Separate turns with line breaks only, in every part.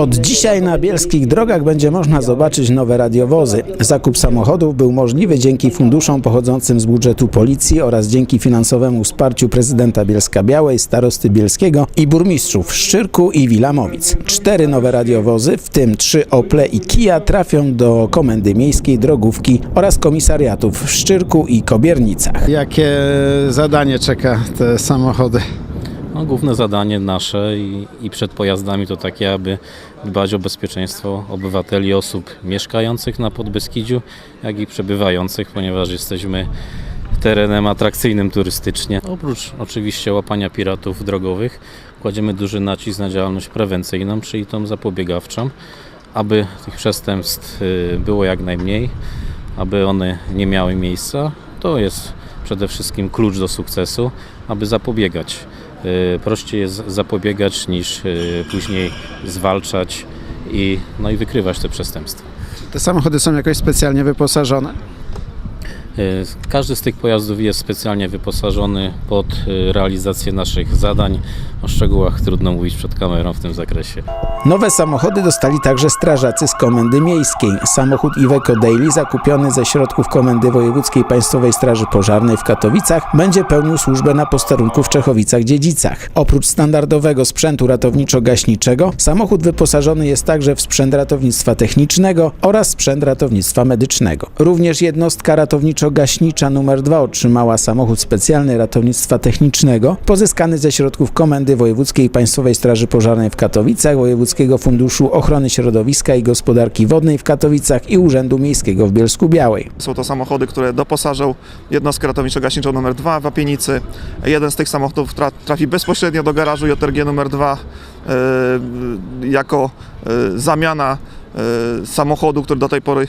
Od dzisiaj na bielskich drogach będzie można zobaczyć nowe radiowozy. Zakup samochodów był możliwy dzięki funduszom pochodzącym z budżetu policji oraz dzięki finansowemu wsparciu prezydenta Bielska Białej, starosty Bielskiego i burmistrzów Szczyrku i Wilamowic. Cztery nowe radiowozy, w tym trzy Ople i Kia trafią do Komendy Miejskiej Drogówki oraz komisariatów w Szczyrku i Kobiernicach.
Jakie zadanie czeka te samochody?
No, główne zadanie nasze i, i przed pojazdami to takie, aby dbać o bezpieczeństwo obywateli, osób mieszkających na Podbeskidziu, jak i przebywających, ponieważ jesteśmy terenem atrakcyjnym turystycznie. Oprócz oczywiście łapania piratów drogowych, kładziemy duży nacisk na działalność prewencyjną, czyli tą zapobiegawczą, aby tych przestępstw y, było jak najmniej, aby one nie miały miejsca. To jest przede wszystkim klucz do sukcesu, aby zapobiegać. Y, Prościej jest zapobiegać niż y, później zwalczać i, no i wykrywać te przestępstwa.
Te samochody są jakoś specjalnie wyposażone?
Y, Każdy z tych pojazdów jest specjalnie wyposażony pod realizację naszych zadań. O szczegółach trudno mówić przed kamerą w tym zakresie.
Nowe samochody dostali także strażacy z Komendy Miejskiej. Samochód Iveco Daily zakupiony ze środków Komendy Wojewódzkiej Państwowej Straży Pożarnej w Katowicach będzie pełnił służbę na posterunku w Czechowicach-Dziedzicach. Oprócz standardowego sprzętu ratowniczo-gaśniczego, samochód wyposażony jest także w sprzęt ratownictwa technicznego oraz sprzęt ratownictwa medycznego. Również jednostka ratowniczo-gaśnicza nr 2 otrzymała samochód specjalny ratownictwa technicznego pozyskany ze środków Komendy Wojewódzkiej Państwowej Straży Pożarnej w Katowicach, Wojewódzkiego Funduszu Ochrony Środowiska i Gospodarki Wodnej w Katowicach i Urzędu Miejskiego w Bielsku Białej.
Są to samochody, które doposażą jednostkę ratowniczo-gaśniczą nr 2 w Apienicy. Jeden z tych samochodów tra- trafi bezpośrednio do garażu JRG nr 2 e, jako e, zamiana e, samochodu, który do tej pory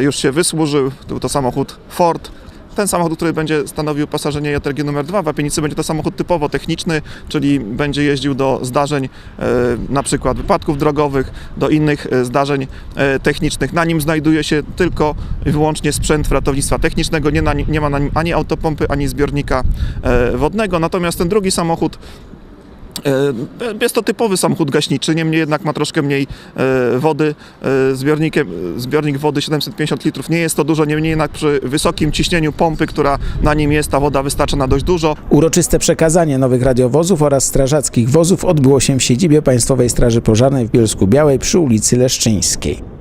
już się wysłużył. Był to samochód Ford. Ten samochód, który będzie stanowił pasażenie JRG nr 2 w Apienicy, będzie to samochód typowo techniczny, czyli będzie jeździł do zdarzeń, e, na przykład wypadków drogowych, do innych e, zdarzeń e, technicznych. Na nim znajduje się tylko i wyłącznie sprzęt ratownictwa technicznego, nie, na, ni- nie ma na nim ani autopompy, ani zbiornika wodnego. Natomiast ten drugi samochód jest to typowy samochód gaśniczy, niemniej jednak ma troszkę mniej e, wody. E, Zbiornikiem, zbiornik wody 750 litrów nie jest to dużo, niemniej jednak przy wysokim ciśnieniu pompy, która na nim jest, ta woda wystarcza na dość dużo.
Uroczyste przekazanie nowych radiowozów oraz strażackich wozów odbyło się w siedzibie Państwowej Straży Pożarnej w Bielsku Białej przy ulicy Leszczyńskiej.